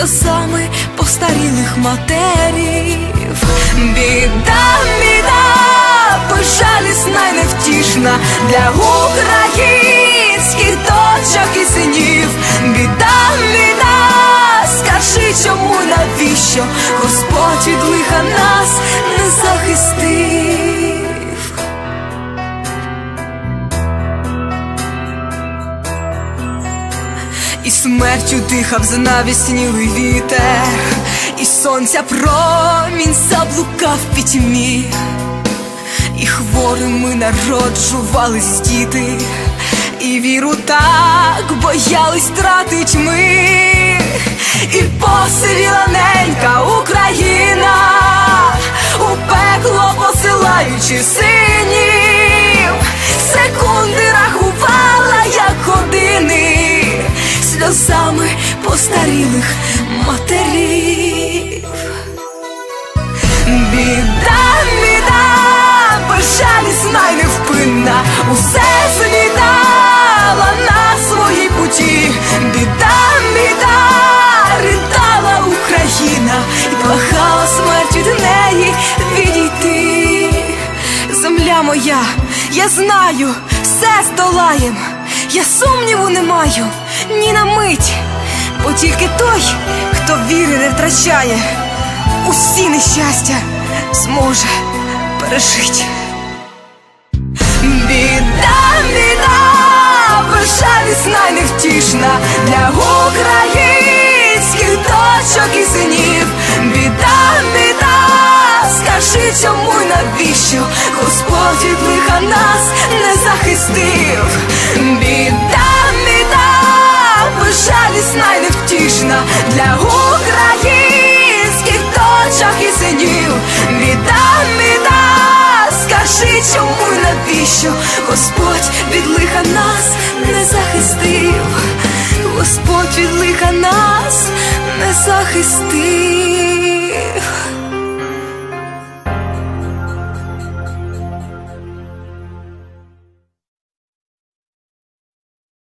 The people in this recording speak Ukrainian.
сльозами постарілих матерів. Біда, біда, безжалісна й невтішна для українських дочок і синів. Біда, біда, скажи, чому навіщо Господь від лиха нас не захистив. І смертю дихав знавіснілий вітер, і сонця промінь заблукав пітьмі, і хворими народжувались діти, і віру так боялись тратить ми, і посивіла ненька постарілих матерів. Біда, біда, безжалісна й невпинна, усе змітала на своїй путі. Біда, біда, ридала Україна і плахала смерть від неї відійти. Земля моя, я знаю, все здолаєм, я сумніву не маю ні на мить, бо тільки той, хто віри не втрачає, усі нещастя зможе пережити. Біда, біда, й невтішна для українських дочок і синів. Біда, біда, скажи, чому й навіщо Господь від лиха нас не захистив. Біда, і. Біда, біда, скажи, чому і навіщо Господь від лиха нас не захистив, Господь від лиха нас не захистив.